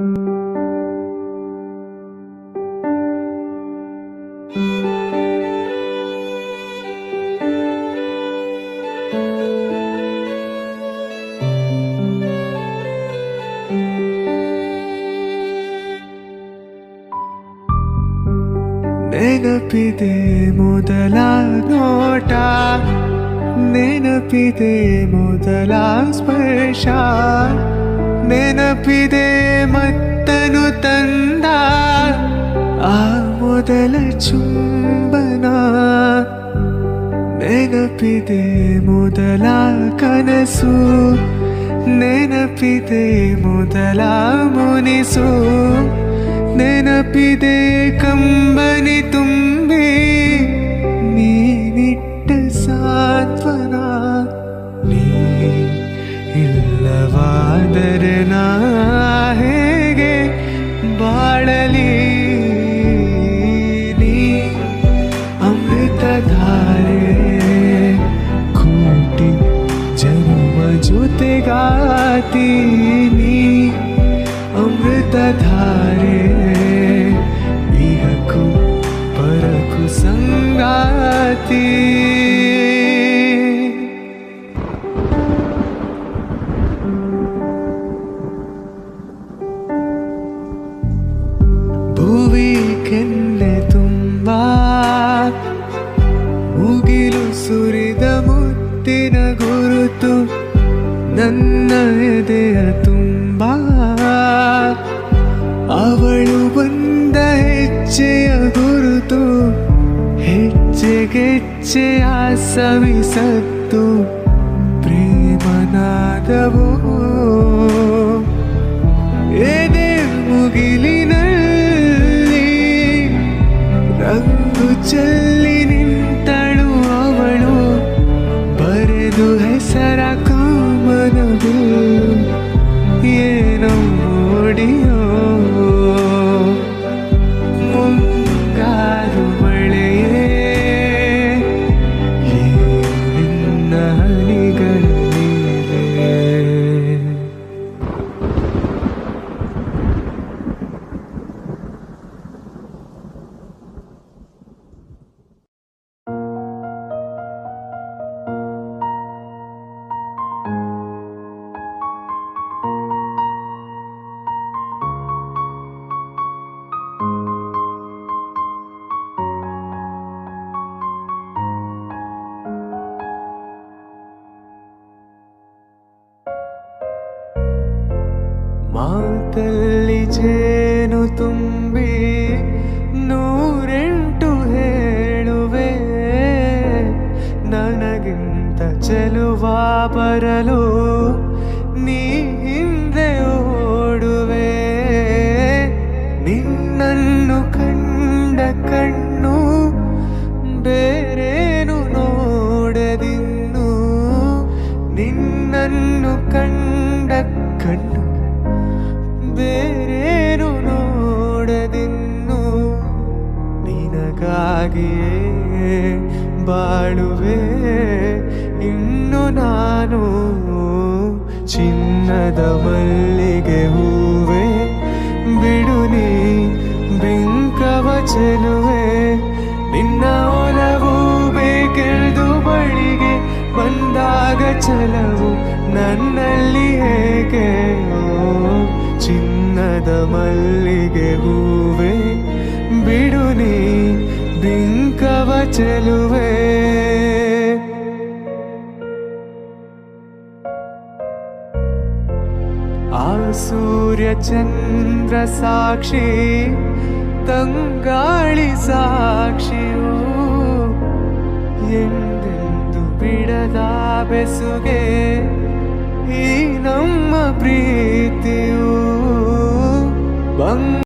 ನೆನಪಿದೆ ಮೊದಲ ನೋಟ ನೆನಪಿದೆ ಮೊದಲ ಸ್ಪರ್ಶ ನೆನಪಿದೆ ನೆನಪಿದೆ ಮೊದಲ ಕನಸು ನೆನಪಿದೆ ಮೊದಲ ಮುನಿಸು. ನೆನಪಿದೆ ಕಂಬನಿ ತುಂಬಿ ನೀನಿಟ್ಟ ಸಾಂತ್ವನ. ನೀ ಇಲ್ಲವಾದರೆ ಮುಗಿಲು ಸುರಿದ ಮುತ್ತಿನ ಗುರುತು ನನ್ನ ಎದೆಯ ತುಂಬ ಹೆಜ್ಜೆಗೆಜ್ಜೆಯ ಆಸವಿಸತ್ತು ಪ್ರೇಮನಾದವು. ಎದೆ ಮುಗಿಲಿನಲ್ಲಿ ರಂಗು ಚೆಲ್ಲಿ ನಿಂತಳು ಅವಳು. ಬರೆದು ಹೆಸರ ಕಾಮನದು. ಏನೋ ನೋಡಿಯೋ ಮಾತಲ್ಲಿ ಜೇನು ತುಂಬಿ ನೂರೆಂಟು ಹೇಳುವೆ. ನನಗಿಂತ ಚೆಲುವ ಬರಲು ನೀ ಹಿಂದೆ ಓಡುವೆ. ನಿನ್ನನ್ನು ಕಂಡ ಕಣ್ಣು ಬೇರೇನು ನೋಡದಿನ್ನು. ನಿನ್ನನ್ನು ಕಂಡ ಕಣ್ಣು ನಿನಗಾಗಿಯೇ ಬಾಳುವೆ. ಇನ್ನು ನಾನು ಚಿನ್ನದ ಮಲ್ಲಿಗೆ ಹೂವೆ. ಬಿಡುನಿ ಬಿಂಕವ ಚೆಲುವೆ ನಿನ್ನ ಒಲವು ಬೇಕೆಳ್ದು ಬಳಿಗೆ ಬಂದಾಗ ಚಲವು ನನ್ನಲ್ಲಿ ಹೇಗೆ? ಚಿನ್ನದ ಮಲ್ಲಿಗೆ ಬಿಂಕವ ಚೆಲುವೆ ಆ ಸೂರ್ಯ ಚಂದ್ರ ಸಾಕ್ಷಿ ತಂಗಾಳಿ ಸಾಕ್ಷಿಯೋ ಎಂದೆಂದು ಬಿಡದ ಬೆಸುಗೆ ಈ ನಮ್ಮ ಪ್ರೀತಿಯು ಬಂಗ